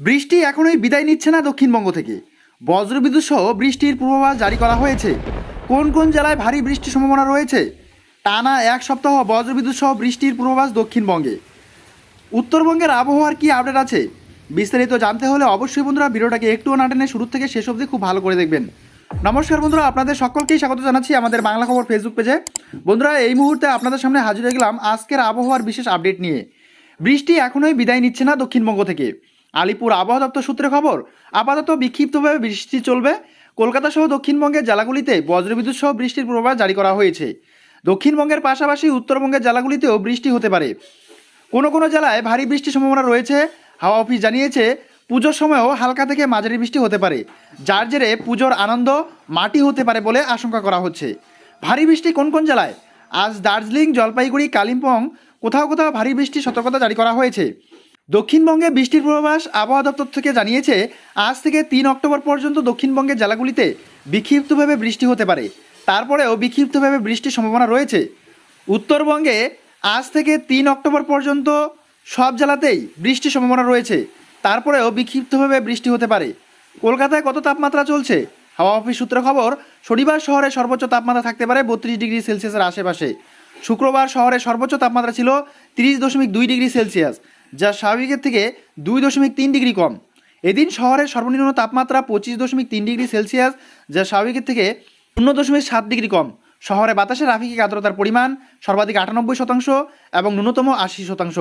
বৃষ্টি এখনোই বিদায় নিচ্ছে না দক্ষিণবঙ্গ থেকে। বজ্রবিদ্যুৎ সহ বৃষ্টির পূর্বাভাস জারি করা হয়েছে। কোন কোন জেলায় ভারী বৃষ্টির সম্ভাবনা রয়েছে? টানা এক সপ্তাহ বজ্রবিদ্যুৎ সহ বৃষ্টির পূর্বাভাস দক্ষিণবঙ্গে। উত্তরবঙ্গের আবহাওয়ার কি আপডেট আছে? বিস্তারিত জানতে হলে অবশ্যই বন্ধুরা ভিডিওটাকে একটুও না টেনে শুরু থেকে শেষ অবধি খুব ভালো করে দেখবেন। নমস্কার বন্ধুরা, আপনাদের সকলকেই স্বাগত জানাচ্ছি আমাদের বাংলা খবর ফেসবুক পেজে। বন্ধুরা, এই মুহূর্তে আপনাদের সামনে হাজির হয়ে গেলাম আজকের আবহাওয়ার বিশেষ আপডেট নিয়ে। বৃষ্টি এখনোই বিদায় নিচ্ছে না দক্ষিণবঙ্গ থেকে। আলিপুর আবহাওয়া দপ্তর সূত্রে খবর, আপাতত বিক্ষিপ্তভাবে বৃষ্টি চলবে। কলকাতা সহ দক্ষিণবঙ্গের জেলাগুলিতে বজ্রবিদ্যুৎ সহ বৃষ্টির পূর্বাভাস জারি করা হয়েছে। দক্ষিণবঙ্গের পাশাপাশি উত্তরবঙ্গের জেলাগুলিতেও বৃষ্টি হতে পারে। কোনো কোনো জেলায় ভারী বৃষ্টির সম্ভাবনা রয়েছে। হাওয়া অফিস জানিয়েছে, পুজোর সময়ও হালকা থেকে মাঝারি বৃষ্টি হতে পারে। যার জেরে পুজোর আনন্দ মাটি হতে পারে বলে আশঙ্কা করা হচ্ছে। ভারী বৃষ্টি কোন কোন জেলায়? আজ দার্জিলিং, জলপাইগুড়ি, কালিম্পং, কোথাও কোথাও ভারী বৃষ্টির সতর্কতা জারি করা হয়েছে। দক্ষিণবঙ্গে বৃষ্টির পূর্বাভাস আবহাওয়া দপ্তর থেকে জানিয়েছে, আজ থেকে তিন অক্টোবর পর্যন্ত দক্ষিণবঙ্গের জেলাগুলিতে বিক্ষিপ্তভাবে বৃষ্টি হতে পারে। তারপরেও বিক্ষিপ্তভাবে বৃষ্টির সম্ভাবনা রয়েছে। উত্তরবঙ্গে আজ থেকে তিন অক্টোবর পর্যন্ত সব জেলাতেই বৃষ্টির সম্ভাবনা রয়েছে। তারপরেও বিক্ষিপ্তভাবে বৃষ্টি হতে পারে। কলকাতায় কত তাপমাত্রা চলছে? হাওয়া অফিস সূত্রে খবর, শনিবার শহরে সর্বোচ্চ তাপমাত্রা থাকতে পারে বত্রিশ ডিগ্রি সেলসিয়াসের আশেপাশে। শুক্রবার শহরে সর্বোচ্চ তাপমাত্রা ছিল তিরিশ দশমিক দুই ডিগ্রি সেলসিয়াস। যা স্বাভাবিকের থেকে দুই দশমিক তিন ডিগ্রি কম। এদিন শহরের সর্বনিম্ন তাপমাত্রা পঁচিশ দশমিক তিন ডিগ্রি সেলসিয়াস, যা স্বাভাবিকের থেকে শূন্য দশমিক সাত ডিগ্রি কম। শহরে বাতাসের আফিকিক আর্দ্রতার পরিমাণ সর্বাধিক আটানব্বই শতাংশ এবং ন্যূনতম আশি শতাংশ।